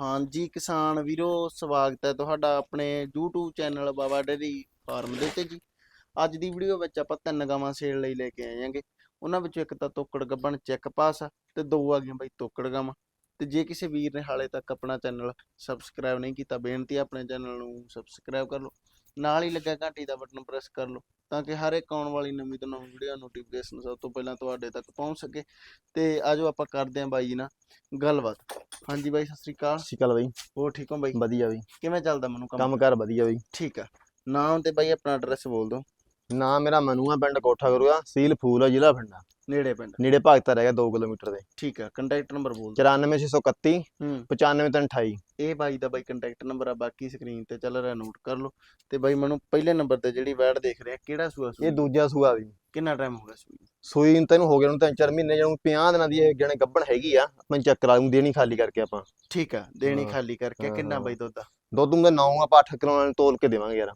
ਹਾਂਜੀ, ਕਿਸਾਨ ਵੀਰੋ, ਸਵਾਗਤ ਹੈ ਤੁਹਾਡਾ ਆਪਣੇ YouTube channel Baba dairy farm ਦੇ ਤੇ ਜੀ। ਅੱਜ ਦੀ ਵੀਡੀਓ ਵਿੱਚ ਆਪਾਂ ਤਿੰਨ ਗਾਵਾਂ ਸੇਲ ਲਈ ਲੈ ਕੇ ਆਏ ਆਂਗੇ ਉਹਨਾਂ ਵਿੱਚੋਂ ਇੱਕ ਤਾਂ ਤੋਕੜ ਗੱਬਣ ਚੈੱਕ ਪਾਸ ਆ ਤੇ ਦੋ ਆ ਗਈਆਂ ਬਾਈ ਤੋਕੜ ਗਾਵਾਂ। ਤੇ ਜੇ ਕਿਸੇ ਵੀਰ ਨੇ ਹਾਲੇ ਤੱਕ ਆਪਣਾ ਚੈਨਲ ਸਬਸਕ੍ਰਾਈਬ ਨਹੀਂ ਕੀਤਾ, ਬੇਨਤੀ ਹੈ ਆਪਣੇ ਚੈਨਲ ਨੂੰ ਸਬਸਕ੍ਰਾਈਬ ਕਰ ਲਓ। ਨਾਲ ਹੀ ਲੱਗਾ ਘੰਟੀ ਦਾ ਬਟਨ ਪ੍ਰੈਸ ਕਰ ਲਓ ਤਾਂ ਕਿ ਹਰ ਇੱਕ ਆਉਣ ਵਾਲੀ ਨਵੀਂ ਤੋਂ ਨਵੀਂ ਵੀਡੀਓ ਨੋਟੀਫਿਕੇਸ਼ਨ ਸਭ ਤੋਂ ਪਹਿਲਾਂ ਤੁਹਾਡੇ ਤੱਕ ਪਹੁੰਚ ਸਕੇ। ਤੇ ਆਜੋ ਆਪਾਂ ਕਰਦੇ ਆਂ ਬਾਈ ਜੀ ਨਾਲ ਗੱਲਬਾਤ। ਹਾਂਜੀ ਬਾਈ ਸਤਿ ਸ੍ਰੀ ਅਕਾਲ। ਸਤਿ ਸ਼੍ਰੀ ਅਕਾਲ ਬਾਈ। ਹੋਰ ਠੀਕ ਹੋ ਬਾਈ? ਵਧੀਆ ਬਈ। ਕਿਵੇਂ ਚੱਲਦਾ ਮੈਨੂੰ ਕੰਮ? ਕੰਮ ਕਾਰ ਵਧੀਆ ਬਈ। ਠੀਕ ਆ। ਨਾਮ ਤੇ ਬਾਈ ਆਪਣਾ ਐਡਰੈਸ ਬੋਲ ਦਿਓ। ਨਾ ਮੇਰਾ ਮਨੂਆ ਪਿੰਡ ਕੋਠਾ ਗੁਰੂਆ ਸੀਲ ਫੂਲ ਆ ਜ਼ਿਲ੍ਹਾ ਭਿੰਡਾ ਨੇੜੇ ਪਿੰਡ। ਨੇੜੇ ਭਗਤਾ ਰਹਿ ਗਿਆ 2 ਕਿਲੋਮੀਟਰ ਦੇ। ਠੀਕ ਆ ਕੰਟੈਕਟ ਨੰਬਰ ਬੋਲ ਦਿਓ। 94631 ਹੂੰ। 95328 ਇਹ ਬਾਈ ਦਾ ਬਾਈ ਕੰਟੈਕਟ ਨੰਬਰ ਆ ਬਾਕੀ ਸਕਰੀਨ ਤੇ ਚੱਲ ਰਿਹਾ ਨੋਟ ਕਰ ਲਓ। ਤੇ ਬਾਈ ਮੈਨੂੰ ਪਹਿਲੇ ਨੰਬਰ ਤੇ ਜਿਹੜੀ ਵੈਡ ਦੇਖ ਰਿਹਾ ਕਿਹੜਾ ਸੂਆ ਸੂਈ? ਇਹ ਦੂਜਾ ਸੂਆ ਵੀ। ਕਿੰਨਾ ਟਾਈਮ ਹੋ ਗਿਆ ਸੂਈ? ਸੂਈ ਨੂੰ ਤੈਨੂੰ ਹੋ ਗਿਆ ਨੂੰ ਤਿੰਨ ਚਾਰ ਮਹੀਨੇ ਜਿਹਨੂੰ 50 ਦਿਨਾਂ ਦੀ ਇਹ ਜਣੇ ਗੱਬਣ ਹੈਗੀ ਆ ਆਪਾਂ ਚੈੱਕ ਕਰਾ ਦੂੰ ਦੇਣੀ ਖਾਲੀ ਕਰਕੇ ਆਪਾਂ। ਠੀਕ ਆ ਦੇਣੀ ਖਾਲੀ ਕਰਕੇ ਕਿੰਨਾ। ਬਾਈ ਦੁੱਧ ਦਾ ਦੁੱਧ ਨੂੰ 9 ਆਪਾਂ 8 ਕਿਲੋ ਨਾਲ ਤੋਲ ਕੇ ਦੇਵਾਂਗੇ ਯਾਰ।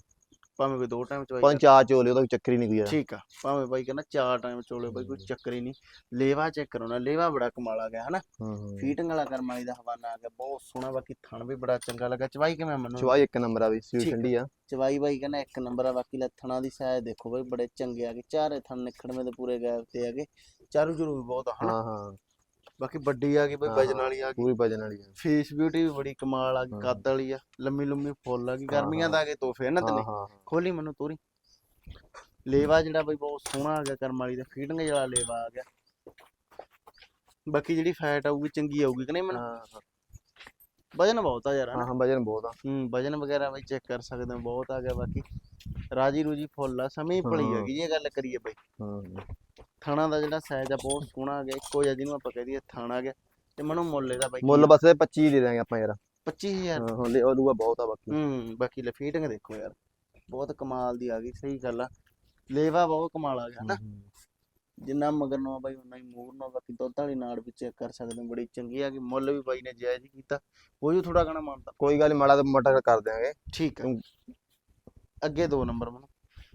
ਭਾਵੇਂ ਕੋਈ ਦੋ ਟਾਈਮ ਚਵਾਈ ਪੰਜ ਚਾਰ ਚੋਲੇ ਉਹਦਾ ਕੋਈ ਚੱਕਰ ਹੀ ਨਹੀਂ ਕੋਈ ਯਾਰ। ਠੀਕ ਆ ਭਾਵੇਂ ਬਾਈ ਕਹਿੰਦਾ ਚਾਰ ਟਾਈਮ ਚੋਲੇ ਬਾਈ ਕੋਈ ਚੱਕਰ ਹੀ ਨਹੀਂ। ਲੇਵਾ ਚੈੱਕ ਕਰਾਉਣਾ ਲੇਵਾ ਬੜਾ ਕਮਾਲ ਆ ਗਿਆ ਹਨਾ? ਹੂੰ, ਹੂੰ। ਫੀਟਿੰਗ ਵਾਲਾ ਕਰਮਾਲੀ ਦਾ ਹਵਾਨਾ ਆ ਗਿਆ ਬਹੁਤ ਸੋਹਣਾ ਬਾਕੀ ਥਣ ਵੀ ਬੜਾ ਚੰਗਾ ਲੱਗਾ। ਚਵਾਈ ਕਿਵੇਂ ਮੈਨੂੰ? ਚਵਾਈ ਇੱਕ ਨੰਬਰ ਆ ਸੀਲ ਠੀਕ ਆ। ਠੰਡੀ ਆ। ਚਵਾਈ ਬਾਈ ਕਹਿੰਦਾ ਇੱਕ ਨੰਬਰ ਆ ਬਾਕੀ ਲੱਥਣਾ ਦੀ ਸਾਇਜ਼ ਦੇਖੋ ਬਾਈ ਬੜੇ ਚੰਗੇ ਆ ਗਏ। ਚਾਰੇ ਥਣ ਨਿਖੜਵੇਂ ਦੇ ਪੂਰੇ ਗੈਪ ਤੇ ਹੈਗੇ ਚਾਰੂ ਚਰੂ ਵੀ ਬਹੁਤ ਆ ਹਨਾ? ਹਾਂ ਹਾਂ। ਬਾਕੀ ਵੱਡੀ ਆ ਗਈ ਬਾਈ ਵਜਨ। ਵਾਲੀ ਆ ਗਈ। ਪੂਰੀ ਵਜਨ ਵਾਲੀ ਆ। ਫੇਸ ਬਿਊਟੀ ਵੀ ਬੜੀ ਕਮਾਲ ਆ ਗਈ। ਕੱਦ ਵਾਲੀ ਆ ਲੰਮੀ ਲੰਮੀ ਫੁੱਲ ਆ ਗਈ ਗਰਮੀਆਂ ਦਾ ਆ ਗਏ ਤੋਹਫੇ ਨਾ ਹਾਂ ਤਨੇ ਹਾਂ ਖੋਲੀ ਮੈਨੂੰ ਤੋਰੀ। ਲੇਵਾ ਜਿਹੜਾ ਬਈ ਬਹੁਤ ਸੋਹਣਾ ਆ ਗਿਆ ਕਰਮ ਵਾਲੀ ਦਾ ਫੀਟਿੰਗ ਵਾਲਾ ਲੇਵਾ ਆ ਗਿਆ। ਬਾਕੀ ਜਿਹੜੀ ਫੈਟ ਆਊਗੀ ਚੰਗੀ ਆਊਗੀ ਕਿ ਨਹੀਂ ਮੈਨੂੰ? ਵਜਨ ਬਹੁਤ ਆ ਯਾਰ ਹਾਂ ਹਾਂ ਵਜਨ ਬਹੁਤ ਆ। ਹੂੰ ਵਜਨ ਵਗੈਰਾ ਬਈ ਚੈੱਕ ਕਰ ਸਕਦੇ ਹੋ ਬਹੁਤ ਆ ਗਿਆ ਬਾਕੀ। ਰਾਜੀ ਰੂਜੀ ਫੁੱਲ ਆ ਸਮੇਂ ਭਲੀ ਹਾਂ। ਹੈਗੀ ਜੇ ਗੱਲ ਕਰੀਏ ਬਈ। ਹੂੰ। ਥਾਣਾ ਦਾ ਜਿਹੜਾ ਸਾਈਜ਼ ਆ ਬਹੁਤ ਸੋਹਣਾ ਆ ਗਿਆ। ਇੱਕੋ ਜਿਹਾ ਜਿਹਨੂੰ ਆਪਾਂ ਕਹਿ ਦਈਏ ਥਾਣਾ ਆ ਗਿਆ। ਤੇ ਮਨੂੰ ਮੁੱਲ ਇਹਦਾ ਬਾਈ ਮੁੱਲ ਬਸ ਇਹ 25 ਦੇ ਦਾਂਗੇ ਆਪਾਂ ਯਾਰ। 25000 ਹਾਂ ਹਲੇ ਉਹ ਦੂਆ ਬਹੁਤ ਆ ਬਾਕੀ। ਹੂੰ ਬਾਕੀ ਲਫੀਟਿੰਗ ਦੇਖੋ ਯਾਰ। ਬਹੁਤ ਕਮਾਲ ਦੀ ਆ ਗਈ ਸਹੀ ਗੱਲ ਆ। ਲੇਵਾ ਬਹੁਤ ਕਮਾਲ ਆ ਗਿਆ ਹਨਾ? ਜਿੰਨਾ ਮਗਰ ਨੂੰ ਬਾਈ ਉਨਾ ਹੀ ਮੂਰ ਨੂੰ ਬਾਕੀ ਦੁੱਧ ਵਾਲੀ ਨਾੜ ਵੀ ਚੈੱਕ ਕਰ ਸਕਦੇ ਹੋ ਬੜੀ ਚੰਗੀ ਆ ਗਈ। ਮੁੱਲ ਵੀ ਬਾਈ ਨੇ ਜਾਇਜ਼ ਹੀ ਕੀਤਾ। ਉਹ ਜੋ ਥੋੜਾ ਘਣਾ ਮੰਨਦਾ ਕੋਈ ਗੱਲ ਨੀ ਮਾੜਾ ਤੇ ਮੋਟਾ ਕਰ ਦਿਆਂਗੇ। ਠੀਕ ਹੂੰ। ਅੱਗੇ ਦੋ ਨੰਬਰ ਮੈਨੂੰ।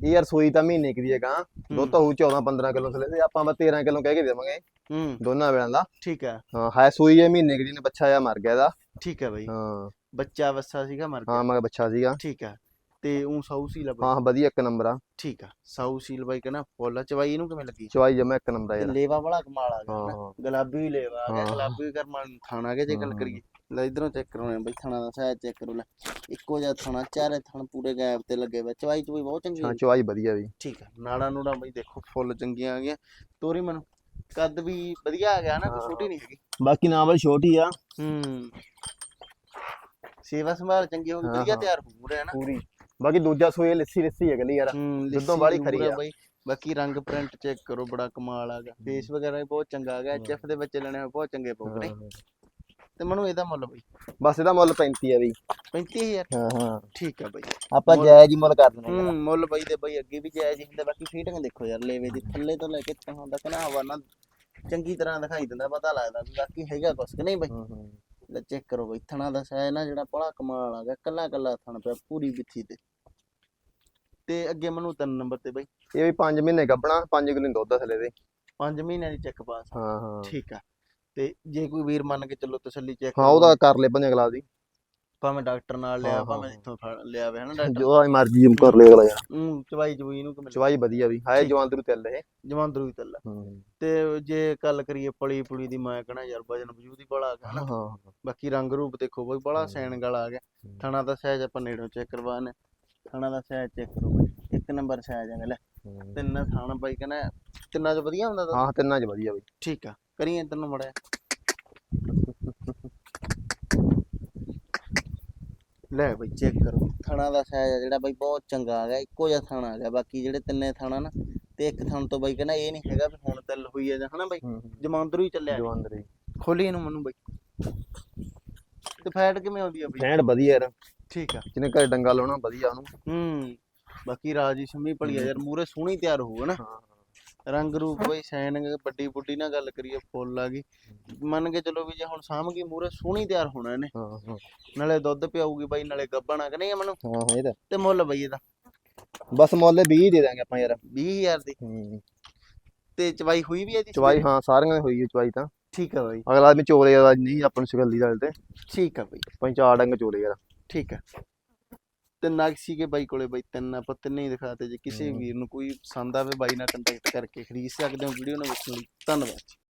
ਇਹ ਯਾਰ ਸੂਈ ਤਾਂ ਮਹੀਨੇ ਕੀ ਦੀ ਹੈਗਾ। ਦੁੱਧ ਤਾਂ ਹੋਊ 14 15 ਕਿਲੋ ਥਲੇ ਤੇ ਆਪਾਂ ਬਸ 13 ਕਿਲੋ ਕਹਿ ਕੇ ਦੇਵਾਂਗੇ। ਹੂੰ। ਦੋਨਾਂ ਵੇਲਾਂ ਦਾ। ਠੀਕ ਆ ਹਾਂ ਹੈ ਸੂਈ ਇਹ ਮਹੀਨੇ ਕੀ ਦੀ ਨੇ ਬੱਚਾ ਆ ਮਰ ਗਿਆ ਇਹਦਾ। ਠੀਕ ਆ ਬਾਈ। ਹਾਂ। ਬੱਚਾ ਵੱਸਾ ਸੀਗਾ ਮਰ ਹਾਂ ਗਿਆ ਮੈਂ ਬੱਚਾ ਸੀਗਾ। ਠੀਕ ਆ ਤੇ ਉਹ ਸਾਊ ਸੀਲ ਬਾਈ। ਹਾਂ ਹਾਂ, ਵਧੀਆ ਇੱਕ ਨੰਬਰ ਆ। ਠੀਕ ਆ। ਸਾਊ ਸੀਲ ਬਾਈ ਕਹਿੰਦਾ ਫੁੱਲ ਚਵਾਈ ਇਹਨੂੰ ਕਿਵੇਂ ਲੱਗੀ? ਚਵਾਈ ਜਮਾ ਇੱਕ ਨੰਬਰ ਆ ਯਾਰ। ਲੇਵਾ ਵਾਲਾ ਕਮਾਲ ਆ ਗਿਆ ਹਾਂ ਹਾਂ। ਗੁਲਾਬੀ ਲੇਵਾ ਆ ਗਿਆ। ਹਾਂ। ਗੁਲਾਬੀ ਵੀ ਕਰਮਾਂ ਥਾਣਾ ਗਿਆ ਜੇ ਗੱਲ ਹਾਂ। ਕਰੀਏ। ਲੈ ਇਧਰੋਂ ਚੈੱਕ ਕਰਾਉਣੇ ਬਈ ਥਾਣਾ ਦਾ ਸਾਇਜ਼ ਚੈੱਕ ਕਰੋ ਲੈ। ਇੱਕੋ ਜਿਹਾ ਥਾਣਾ ਚਾਰੇ ਥਣ ਪੂਰੇ ਗੈਪ ਤੇ ਲੱਗੇ ਵੇ। ਚਵਾਈ ਚਵਾਈ ਬਹੁਤ ਚੰਗੀ ਹਾਂ। ਚਵਾਈ ਵਧੀਆ ਵੀ ਠੀਕ ਆ ਨਾੜਾ ਨੂੜਾ ਬਈ ਦੇਖੋ ਫੁੱਲ ਚੰਗੀਆਂ ਆ ਗਈਆਂ। ਤੋਰੀ ਮੈਨੂੰ ਕੱਦ ਵੀ ਵਧੀਆ ਆ ਗਿਆ ਨਾ ਕੋਈ ਹਾਂ। ਛੋਟੀ ਨਹੀਂ ਹੈਗੀ ਬਾਕੀ ਨਾਮ ਵਾਲੀ ਛੋਟੀ ਆ। ਹੂੰ। ਸੇਵਾ ਸੰਭਾਲ ਚੰਗੀ ਹੋ ਗਈ ਹਾਂ, ਵਧੀਆ ਹਾਂ। ਤਿਆਰ ਹੋ ਰਿਹਾ ਨਾ। ਪੂਰੀ। ਬਾਕੀ ਦੂਜਾ ਸੂਈ ਲੱਸੀ ਲੱਸੀ ਹੈ ਗਲੀ ਯਾਰ। ਹੂੰ ਬਾਹਲੀ ਨੂਰ ਖਰੀ ਆ। ਬਈ। ਬਾਕੀ ਰੰਗ ਪ੍ਰਿੰਟ ਚੈੱਕ ਕਰੋ ਬੜਾ ਕਮਾਲ ਆ ਗਿਆ। ਫੇਸ ਵਗੈਰਾ ਵੀ ਬਹੁਤ ਚੰਗਾ ਆ ਗਿਆ ਹਾਂ। ਐਚਐਫ ਦੇ ਵਿੱਚ ਲੈਣੇ ਬਹੁਤ ਚੰਗੇ ਪਊ ਨੇ ਹਾਂ। ਤੇ ਮੈਨੂੰ ਇਹਦਾ ਮੁੱਲ ਬਈ। ਬਸ ਇਹਦਾ ਮੁੱਲ 35 ਆ ਬਈ। 35000 ਹਾਂ ਹਾਂ। ਠੀਕ ਆ ਬਈ। ਆਪਾਂ ਜਾਇਜ਼ ਹੀ ਮੁੱਲ ਕਰ ਦਿੰਦੇ ਹੂੰ ਮੁੱਲ ਬਈ ਦੇ ਬਈ ਅੱਗੇ ਵੀ ਜਾਇਜ਼ ਹੀ ਹੁੰਦਾ। ਬਾਕੀ ਫੀਟਿੰਗ ਦੇਖੋ ਯਾਰ ਲੇਵੇ ਦੀ ਥੱਲੇ ਤੋਂ ਲੈ ਕੇ ਤਾਂ ਤੱਕ ਨਾ ਹਵਾਨਾ ਚੰਗੀ ਤਰ੍ਹਾਂ ਦਿਖਾਈ ਦਿੰਦਾ ਪਤਾ ਲੱਗਦਾ ਵੀ ਬਾਕੀ ਹੈਗਾ ਕੁਛ ਕਿ ਨਹੀਂ ਬਈ। ਹਾਂ ਹਾਂ। ਲੈ ਚੈੱਕ ਕਰੋ ਬਈ ਥਣਾ ਦਾ ਸਾਇਜ਼ ਨਾ ਜਿਹੜਾ ਬੜਾ ਕਮਾਲ ਆ ਗਿਆ ਕੱਲਾ ਕੱਲਾ ਥਣ ਪਿਆ ਪੂਰੀ ਬਿੱਥੀ ਤੇ। ਤੇ ਅੱਗੇ ਮੈਨੂੰ ਤਿੰਨ ਨੰਬਰ ਤੇ ਬਈ। ਇਹ ਵੀ 5 ਮਹੀਨੇ ਗੱਬਣਾ 5 ਕਿਲੋ ਦੁੱਧ ਆ ਥਲੇ ਦੇ। 5 ਮਹੀਨਿਆਂ ਦੀ ਚੈੱਕ ਪਾਸ ਹਾਂ ਹਾਂ। ਠੀਕ ਆ। ਤੇ ਜੇ ਕੋਈ ਵੀਰ ਮੰਨ ਕੇ ਚੱਲੋ ਤਸੱਲੀ ਚੈੱਕ ਹਾਂ ਉਹਦਾ ਕਰ ਲੈ ਪੰਜ ਗਲਾਸ ਦੀ। ਭਾਵੇਂ ਡਾਕਟਰ ਨਾਲ ਲਿਆ ਭਾਵੇਂ। ਇੱਥੋਂ ਲਿਆ ਵੇ ਹਨਾ ਡਾਕਟਰ? ਜੋ ਮਰਜ਼ੀ ਜਿਮ ਕਰ ਲੈ ਅਗਲਾ ਯਾਰ। ਹੂੰ ਚਵਾਈ ਚਵੂਈ ਨੂੰ ਕਿਵੇਂ ਚਵਾਈ ਵਧੀਆ ਵੀ ਹਾਏ ਤੇਰੂ ਚੱਲ ਇਹ। ਜਮਾਂਦਰੂ ਹੀ ਤੱਲਾ ਤੇ ਜੇ ਗੱਲ ਕਰੀਏ ਪਲੀ ਪੁਲੀ ਦੀ ਮੈਂ ਕਹਣਾ ਯਾਰ ਵਜਨ ਵਜੂਦ ਹੀ ਬੜਾ ਆ ਗਿਆ ਹਨਾ। ਹਾਂ ਬਾਕੀ ਰੰਗ ਰੂਪ ਦੇਖੋ ਬਈ ਬੜਾ। ਸੈਨ ਗਲਾ ਆ ਗਿਆ। ਥਣਾ ਦਾ ਸਾਈਜ਼ ਆਪਾਂ ਨੇੜੋਂ ਚੈੱਕ ਕਰਵਾਣੇ ਥਣਾ ਦਾ ਸਾਈਜ਼ ਚੈੱਕ ਕਰੋ ਬਈ। ਇੱਕ ਨੰਬਰ ਸਾਈਜ਼ ਆ ਲੈ। ਤਿੰਨ ਥਾਣ ਬਾਈ ਕਹਿੰਦਾ ਤਿੰਨਾਂ ਚ ਵਧੀਆ ਹੁੰਦਾ ਤਾਂ? ਹਾਂ ਤਿੰਨਾਂ ਚ ਵਧੀਆ ਬਈ। ਠੀਕ ਆ। ਕਰੀਏ ਤੈਨੂੰ ਮੜਿਆ। ਲੈ ਬਈ ਚੈੱਕ ਕਰੋ। ਥਣਾ ਦਾ ਸਾਈਜ਼ ਆ ਜਿਹੜਾ ਬਈ ਬਹੁਤ ਚੰਗਾ ਆ ਗਿਆ ਇੱਕੋ ਜਿਹਾ ਥਾਣਾ ਆ ਗਿਆ। ਬਾਕੀ ਜਿਹੜੇ ਤਿੰਨੇ ਥਾਣਾ ਨਾ ਤੇ ਇੱਕ ਥਣ ਤੋਂ ਬਈ ਕਹਿੰਦਾ ਇਹ ਨਹੀਂ ਹੈਗਾ ਵੀ ਹੁਣ ਤਿਲ ਹੋਈ ਆ ਜਾਂ ਹਨਾ ਬਈ ਜਮਾਂਦਰੂ ਹੀ ਚੱਲਿਆ। ਜਵਾਨ ਤੇਰੀ ਖੋਲੀ ਇਹਨੂੰ ਮੈਨੂੰ ਬਈ। ਤੇ ਫੈਟ ਕਿਵੇਂ ਆਉਂਦੀ ਆ ਬਈ? ਫੈਂਡ ਵਧੀਆ ਯਾਰ। ਠੀਕ ਆ। ਜਿਹਨੇ ਘਰ ਡੰਗਾ ਲਾਉਣਾ ਵਧੀਆ ਉਹਨੂੰ। ਹੂੰ। ਬਾਕੀ ਰਾਜੀ ਸ਼ਮੀ ਭਲੀਆ ਯਾਰ ਮੂਰੇ ਸੋਹਣੀ ਤਿਆਰ ਹੋਊ ਨਾ ਹਾਂ। ਰੰਗ ਰੂਪ ਬਈ ਸੈਨਿੰਗ ਵੱਡੀ ਬੁੱਢੀ ਨਾਲ ਗੱਲ ਕਰੀਏ ਫੁੱਲ ਆ ਗਈ। ਮੰਨ ਕੇ ਚਲੋ ਵੀ ਜੇ ਹੁਣ ਸਾਂਭ ਗਈ ਮੂਰੇ ਸੋਹਣੀ ਤਿਆਰ ਹੋਣਾ ਇਹਨੇ। ਹਾਂ ਹਾਂ। ਨਾਲੇ ਦੁੱਧ ਪਿਆਊਗੀ ਬਾਈ ਨਾਲੇ ਗੱਬਣ ਕਿ ਨਹੀਂ ਮਨੂੰ ਹਾਂ ਹਾਂ ਇਹਦਾ ਤੇ। ਮੁੱਲ ਬਈ ਇਹਦਾ। ਬਸ ਮੁੱਲ 20 ਦੇ ਦਾਂਗੇ ਆਪਾਂ ਯਾਰ। 20000 ਦੀ। ਹੂੰ। ਤੇ ਚਵਾਈ ਹੋਈ ਵੀ ਇਹਦੀ? ਚਵਾਈ ਹਾਂ ਸਾਰੀਆਂ ਦੀ ਹੋਈ ਹੈ ਚਵਾਈ ਤਾਂ। ਠੀਕ ਆ ਬਾਈ। ਅਗਲਾ ਆਦਮੀ ਚੋਲੇ ਦਾ ਨਹੀਂ ਆਪਾਂ ਨੂੰ ਸਿਕੱਲੀ ਦਾ ਤੇ। ਠੀਕ ਆ ਬਾਈ। ਪੰਜ ਚਾਰ ਡੰਗ ਚੋਲੇ ਯਾਰ। ਠੀਕ ਹੈ ਤਿੰਨ ਨਗ ਸੀਗੇ ਬਾਈ ਕੋਲੇ ਬਾਈ ਤਿੰਨ ਆਪਾਂ ਤਿੰਨੇ ਹੀ ਦਿਖਾਤੇ ਜੇ ਕਿਸੇ। ਵੀਰ ਨੂੰ ਕੋਈ ਪਸੰਦ ਆਵੇ ਬਾਈ ਨਾਲ ਕੰਟੈਕਟ ਕਰਕੇ ਖਰੀਦ ਸਕਦੇ ਹੋ ਵੀਡੀਓ ਨੂੰ ਵੇਖਣ ਲਈ ਧੰਨਵਾਦ